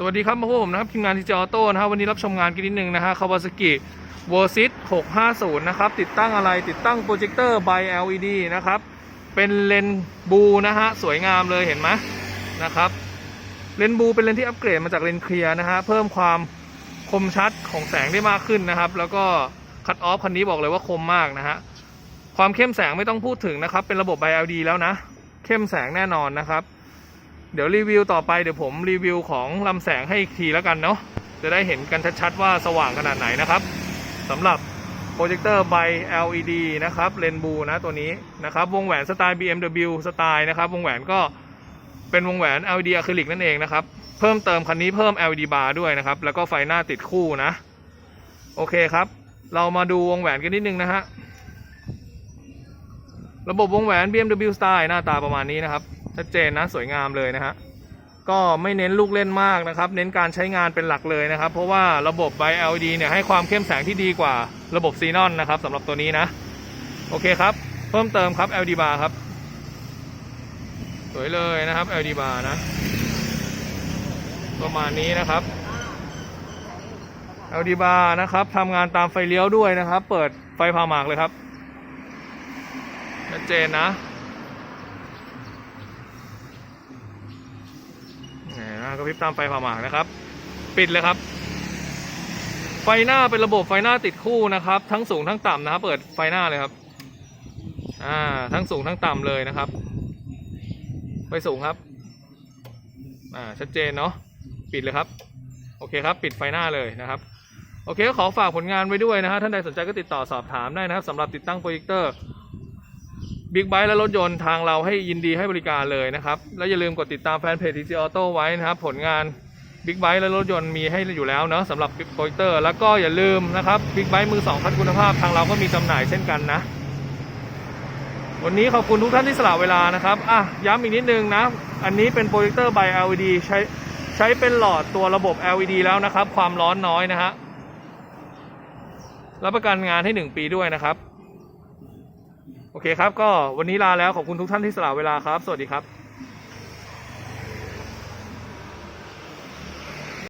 สวัสดีครับมาพบผมนะครับทีมงานทีเจออโต้นะครับวันนี้รับชมงานกันนิดนึงนะฮะคาวาซากิวอร์ซิต650 นะครับ ติดตั้งอะไรติดตั้งโปรเจคเตอร์ไบ LED นะครับ เป็นเลนบูนะฮะ สวยงามเลยเห็นไหมนะครับ เลนบูเป็นเลนที่อัปเกรดมาจากเลนเคลียร์นะฮะ เพิ่มความคมชัดของแสงได้มากขึ้นนะครับ แล้วก็คัตออฟคันนี้บอกเลยว่าคมมากนะฮะ ความเข้มแสงไม่ต้องพูดถึงนะครับ เป็นระบบ LED แล้วนะ เข้มแสงแน่นอนนะครับ เดี๋ยวรีวิวต่อไปเดี๋ยวผมรีวิวของลำแสงให้อีกทีแล้วกันเนาะจะได้เห็นกันชัดๆว่าสว่างขนาดไหนนะครับสำหรับโปรเจคเตอร์ไบ LED นะครับเลนบูนะตัวนี้นะครับวงแหวนสไตล์ BMW สไตล์นะครับวงแหวนก็เป็นวงแหวน LED อะคริลิกนั่นเองนะครับเพิ่มเติมคันนี้เพิ่ม LED บาร์ด้วยนะครับแล้วก็ไฟหน้าติดคู่นะ โอเคครับ เรามาดูวงแหวนกันนิดนึงนะฮะระบบวงแหวน BMW สไตล์หน้าตาประมาณนี้นะครับ ชัดเจนนะสวยงามเลยนะฮะก็ไม่เน้นลูกเล่นมากนะครับ เน้นการใช้งานเป็นหลักเลยนะครับ เพราะว่าระบบไบ LED เนี่ยให้ความเข้มแสงที่ดีกว่าระบบซีนอนนะครับสำหรับตัวนี้นะ โอเคครับ เพิ่มเติมครับ LED bar ครับ สวยเลยนะครับ LED bar นะ ประมาณนี้นะครับ LED bar นะครับทำงานตามไฟเลี้ยวด้วยนะครับ เปิดไฟพาหมากเลยครับชัดเจนนะ กระพริบตามไฟผ่าหมากนะครับ ปิดเลยครับ ไฟหน้าเป็นระบบไฟหน้าติดคู่นะครับ ทั้งสูงทั้งต่ำนะครับ เปิดไฟหน้าเลยครับ อ่า ทั้งสูงทั้งต่ำเลยนะครับไฟสูงครับ อ่า ชัดเจนเนาะ ปิดเลยครับ โอเคครับ ปิดไฟหน้าเลยนะครับโอเคก็ขอฝากผลงานไว้ด้วยนะฮะท่านใดสนใจก็ติดต่อสอบถามได้นะครับสำหรับติดตั้งโปรเจคเตอร์ บิ๊กไบค์และรถยนต์ทางเราให้ยินดีให้บริการเลยนะครับ แล้วอย่าลืมกดติดตามแฟนเพจ TC Auto ไว้นะครับ ผลงานบิ๊กไบค์และรถยนต์มีให้อยู่แล้วเนาะสำหรับโปรเจคเตอร์ แล้วก็อย่าลืมนะครับบิ๊กไบค์มือสองคัดคุณภาพทางเราก็มีจำหน่ายเช่นกันนะ วันนี้ขอบคุณทุกท่านที่สละเวลานะครับอะย้ำอีกนิดนึงนะ อันนี้เป็นโปรเจคเตอร์ by LED ใช้ใช้เป็นหลอดตัวระบบ LED แล้วนะครับ ความร้อนน้อยนะฮะรับประกันงานให้ 1 ปีด้วยนะครับ โอเคครับ ก็วันนี้ลาแล้วขอบคุณทุกท่านที่สละเวลาครับ สวัสดีครับ